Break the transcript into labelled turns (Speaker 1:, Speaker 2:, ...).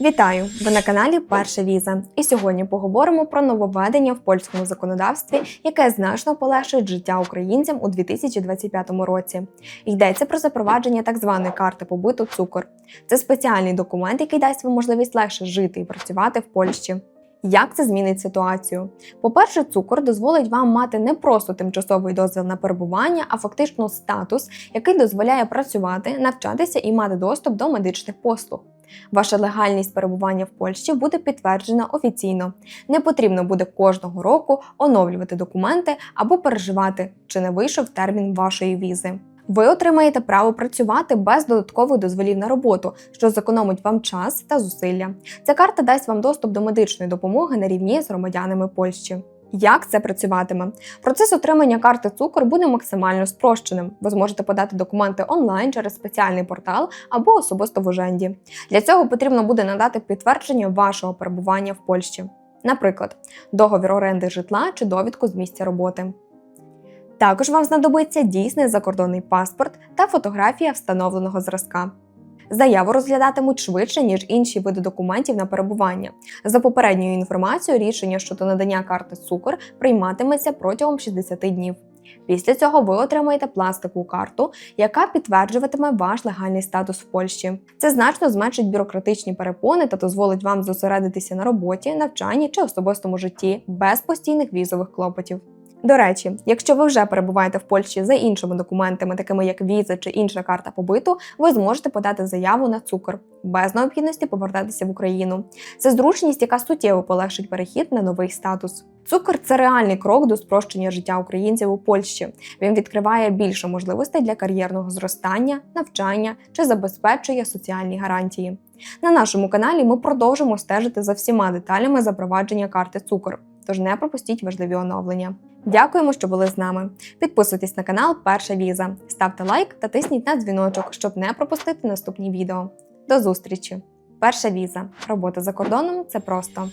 Speaker 1: Вітаю! Ви на каналі Перша Віза. І сьогодні поговоримо про нововведення в польському законодавстві, яке значно полегшить життя українцям у 2025 році. Йдеться про запровадження так званої карти побиту цукор. Це спеціальний документ, який дасть вам можливість легше жити і працювати в Польщі. Як це змінить ситуацію? По-перше, цукор дозволить вам мати не просто тимчасовий дозвіл на перебування, а фактично статус, який дозволяє працювати, навчатися і мати доступ до медичних послуг. Ваша легальність перебування в Польщі буде підтверджена офіційно. Не потрібно буде кожного року оновлювати документи або переживати, чи не вийшов термін вашої візи. Ви отримаєте право працювати без додаткових дозволів на роботу, що зекономить вам час та зусилля. Ця карта дасть вам доступ до медичної допомоги на рівні з громадянами Польщі. Як це працюватиме? Процес отримання карти цукор буде максимально спрощеним. Ви зможете подати документи онлайн через спеціальний портал або особисто в уженді. Для цього потрібно буде надати підтвердження вашого перебування в Польщі, наприклад, договір оренди житла чи довідку з місця роботи. Також вам знадобиться дійсний закордонний паспорт та фотографія встановленого зразка. Заяву розглядатимуть швидше, ніж інші види документів на перебування. За попередньою інформацією, рішення щодо надання карти цукор прийматиметься протягом 60 днів. Після цього ви отримаєте пластикову карту, яка підтверджуватиме ваш легальний статус в Польщі. Це значно зменшить бюрократичні перепони та дозволить вам зосередитися на роботі, навчанні чи особистому житті без постійних візових клопотів. До речі, якщо ви вже перебуваєте в Польщі за іншими документами, такими як віза чи інша карта побиту, ви зможете подати заяву на цукор без необхідності повертатися в Україну. Це зручність, яка суттєво полегшить перехід на новий статус. Цукор це реальний крок до спрощення життя українців у Польщі. Він відкриває більше можливостей для кар'єрного зростання, навчання чи забезпечує соціальні гарантії. На нашому каналі ми продовжимо стежити за всіма деталями запровадження карти цукор. Тож не пропустіть важливі оновлення. Дякуємо, що були з нами. Підписуйтесь на канал Перша Віза, ставте лайк та тисніть на дзвіночок, щоб не пропустити наступні відео. До зустрічі! Перша віза. Робота за кордоном це просто.